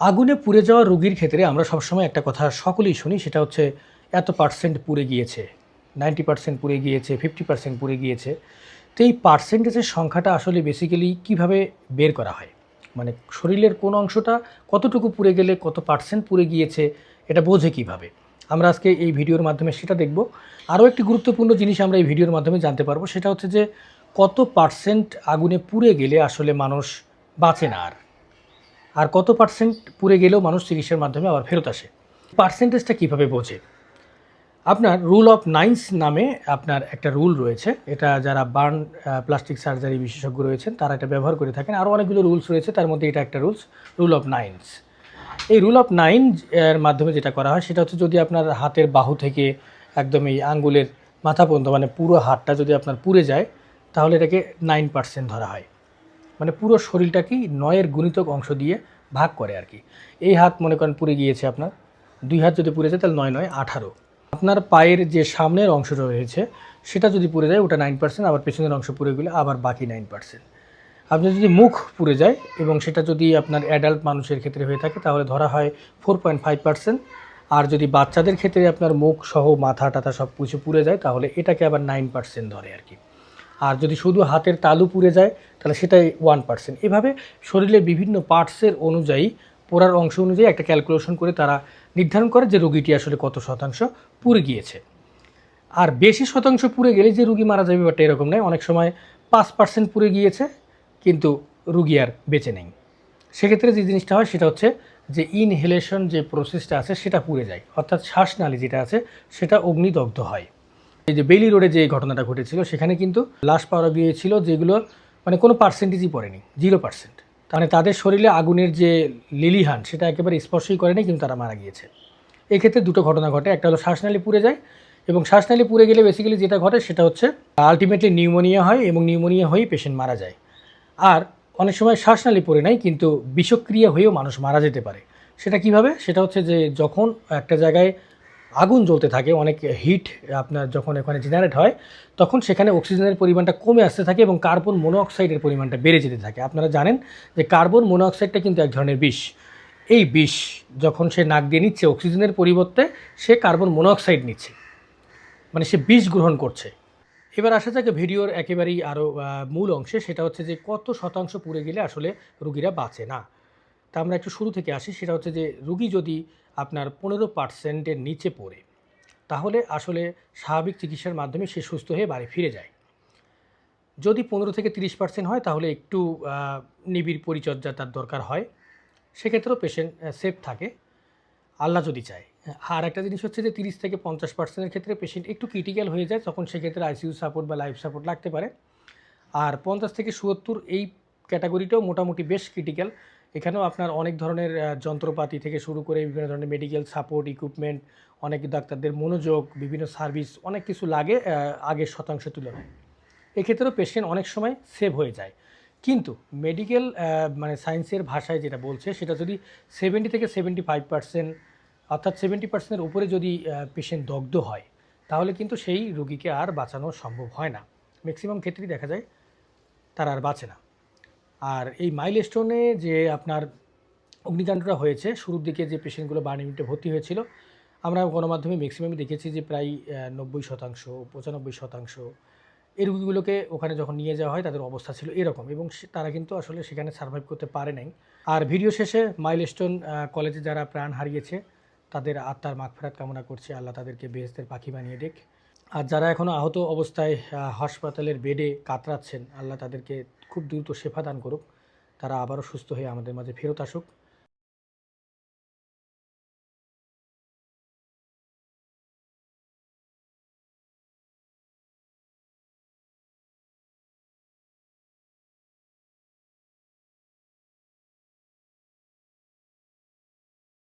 আগুনে পুড়ে যাওয়া রোগীর ক্ষেত্রে আমরা সবসময় একটা কথা সকলেই শুনি, সেটা হচ্ছে এত পার্সেন্ট পুড়ে গিয়েছে নাইনটি পার্সেন্ট পুড়ে গিয়েছে ফিফটি পার্সেন্ট পুড়ে গিয়েছে। তো এই পার্সেন্টেজের সংখ্যাটা আসলে বেসিক্যালি কীভাবে বের করা হয়? মানে শরীরের কোন অংশটা কতটুকু পুড়ে গেলে, কত পার্সেন্ট পুড়ে গিয়েছে, এটা বোঝে কীভাবে? আমরা আজকে এই ভিডিওর মাধ্যমে সেটা দেখব। আরও একটি গুরুত্বপূর্ণ জিনিস আমরা এই ভিডিওর মাধ্যমে জানতে পারব, সেটা হচ্ছে যে কত পার্সেন্ট আগুনে পুড়ে গেলে আসলে মানুষ বাঁচে না আর। আর কত পার্সেন্ট পুড়ে গেলেও মানুষ চিকিৎসার মাধ্যমে আবার ফেরত আসে? পার্সেন্টেজটা কীভাবে বোঝে? আপনার রুল অফ নাইন্স নামে আপনার একটা রুল রয়েছে। এটা যারা বার্ন প্লাস্টিক সার্জারি বিশেষজ্ঞ রয়েছেন, তারা এটা ব্যবহার করে থাকেন। আরও অনেকগুলো রুলস রয়েছে, তার মধ্যে এটা একটা রুলস রুল অফ নাইন্স এই রুল অফ নাইন এর মাধ্যমে যেটা করা হয়, সেটা হচ্ছে যদি আপনার হাতের বাহু থেকে একদম এই আঙ্গুলের মাথা পর্যন্ত মানে পুরো হাতটা যদি আপনার পুড়ে যায়, তাহলে এটাকে নাইন পার্সেন্ট ধরা হয়। মানে পুরো শরীরটাকেই নয়ের গুণিতক অংশ দিয়ে ভাগ করে আর কি। এই হাত মনে করেন পুড়ে গিয়েছে আপনার। দুই হাত যদি পুড়ে যায় তাহলে নয় নয় আঠারো। আপনার পায়ের যে সামনের অংশটা রয়েছে, সেটা যদি পুড়ে যায় ওটা নাইন পার্সেন্ট আবার পেছনের অংশ পুড়ে গেলে আবার বাকি নাইন পার্সেন্ট আপনার যদি মুখ পুড়ে যায় এবং সেটা যদি আপনার অ্যাডাল্ট মানুষের ক্ষেত্রে হয়ে থাকে, তাহলে ধরা হয় ফোর পয়েন্ট ফাইভ পার্সেন্ট আর যদি বাচ্চাদের ক্ষেত্রে আপনার মুখ সহ মাথা টাথা সব কিছু পুড়ে যায়, তাহলে এটাকে আবার নাইন পার্সেন্ট ধরে আর কি। আর যদি শুধু হাতের তালু পুড়ে যায়, তাহলে সেটাই ওয়ান পার্সেন্ট এভাবে শরীরের বিভিন্ন পার্টসের অনুযায়ী, পোড়ার অংশ অনুযায়ী একটা ক্যালকুলেশন করে তারা নির্ধারণ করে যে রোগীটি আসলে কত শতাংশ পুড়ে গিয়েছে। আর বেশি শতাংশ পুড়ে গেলে যে রুগী মারা যাবে ব্যাপারটা এরকম নয়, অনেক সময় পাঁচ পার্সেন্ট পুড়ে গিয়েছে, কিন্তু রুগী আর বেঁচে নেই। সেক্ষেত্রে যে জিনিসটা হয় সেটা হচ্ছে যে ইনহেলেশন যে প্রসেসটা আছে সেটা পুড়ে যায়। অর্থাৎ শ্বাসনালী যেটা আছে, সেটা অগ্নিদগ্ধ হয়। এই যে বেলি রোডে যে ঘটনাটা ঘটেছিল, সেখানে কিন্তু লাশ পাওয়া গিয়েছিল যেগুলো মানে কোনো পার্সেন্টেজই পড়েনি জিরো পার্সেন্ট মানে তাদের শরীরে আগুনের যে লিলিহান, সেটা একেবারে স্পর্শই করেনি, কিন্তু তারা মারা গিয়েছে। এক্ষেত্রে দুটো ঘটনা ঘটে, একটা হলো শ্বাসনালী পুড়ে যায় এবং শ্বাসনালী পুড়ে গেলে বেসিক্যালি যেটা ঘটে, সেটা হচ্ছে আলটিমেটলি নিউমোনিয়া হয় এবং নিউমোনিয়া হয়েই পেশেন্ট মারা যায়। আর অনেক সময় শ্বাসনালী পড়ে নাই, কিন্তু বিষক্রিয়া হয়েও মানুষ মারা যেতে পারে। সেটা কীভাবে? সেটা হচ্ছে যে যখন একটা জায়গায় আগুন জ্বলতে থাকে, অনেক হিট আপনার যখন এখানে জেনারেট হয়, তখন সেখানে অক্সিজেনের পরিমাণটা কমে আসতে থাকে এবং কার্বন মনোঅক্সাইডের পরিমাণটা বেড়ে যেতে থাকে। আপনারা জানেন যে কার্বন মনোঅক্সাইডটা কিন্তু এক ধরনের বিষ। এই বিষ যখন সে নাক দিয়ে নিচ্ছে অক্সিজেনের পরিবর্তে সে কার্বন মনোঅক্সাইড নিচ্ছে। মানে সে বিষ গ্রহণ করছে। এবার আসা যাক ভিডিওর একেবারেই আরও মূল অংশে, সেটা হচ্ছে যে কত শতাংশ পুড়ে গেলে আসলে রুগীরা বাঁচে না। তা আমরা একটু শুরু থেকে আসি, সেটা হচ্ছে যে রুগী যদি আপনার পনেরো পার্সেন্টের নিচে পড়ে, তাহলে আসলে স্বাভাবিক চিকিৎসার মাধ্যমে সে সুস্থ হয়ে বাড়ি ফিরে যায়। যদি পনেরো থেকে তিরিশ পার্সেন্ট হয়, তাহলে একটু নিবিড় পরিচর্যা তার দরকার হয়। সেক্ষেত্রেও পেশেন্ট সেফ থাকে। আল্লাহ যদি চায়। আর একটা জিনিস হচ্ছে যে, তিরিশ থেকে পঞ্চাশ পার্সেন্টের ক্ষেত্রে পেশেন্ট একটু ক্রিটিক্যাল হয়ে যায়, তখন সেক্ষেত্রে আইসিইউ সাপোর্ট বা লাইফ সাপোর্ট লাগতে পারে। আর পঞ্চাশ থেকে সুয়াত্তর এই ক্যাটাগরিটাও মোটামুটি বেশ ক্রিটিক্যাল এখানেও আপনার অনেক ধরনের যন্ত্রপাতি থেকে শুরু করে বিভিন্ন ধরনের মেডিকেল সাপোর্ট ইকুইপমেন্ট অনেক ডাক্তারদের মনোযোগ, বিভিন্ন সার্ভিস অনেক কিছু লাগে আগের শতাংশ তুলনায়। এক্ষেত্রেও পেশেন্ট অনেক সময় সেভ হয়ে যায়। কিন্তু মেডিকেল মানে সায়েন্সের ভাষায় যেটা বলছে, সেটা যদি সেভেন্টি থেকে সেভেন্টি ফাইভ পার্সেন্ট অর্থাৎ সেভেন্টি পার্সেন্টের উপরে যদি পেশেন্ট দগ্ধ হয়, তাহলে কিন্তু সেই রোগীকে আর বাঁচানো সম্ভব হয় না। ম্যাক্সিমাম ক্ষেত্রেই দেখা যায়, তারা আর বাঁচে না। আর এই মাইলস্টোনে যে আপনার অগ্নিকাণ্ডটা হয়েছে, শুরুর দিকে যে পেশেন্টগুলো বার্ন ইউনিটে ভর্তি হয়েছিল, আমরা গণমাধ্যমে ম্যাক্সিমামই দেখেছি যে প্রায় নব্বই শতাংশ, পঁচানব্বই শতাংশ এই রুগীগুলোকে ওখানে যখন নিয়ে যাওয়া হয়, তাদের অবস্থা ছিল এরকম এবং তারা কিন্তু আসলে সেখানে সার্ভাইভ করতে পারে নাই। আর ভিডিও শেষে মাইলস্টোন কলেজে যারা প্রাণ হারিয়েছে, তাদের আত্মার মাগফেরাত কামনা করছে। আল্লাহ তাদেরকে বেহেস্তের পাখি বানিয়ে দেখ। আর যারা এখনও আহত অবস্থায় হাসপাতালের বেডে কাতরাচ্ছেন, আল্লাহ তাদেরকে খুব দ্রুত সেফা দান করুক। তারা আবারও সুস্থ হয়ে আমাদের মাঝে ফেরত আসুক।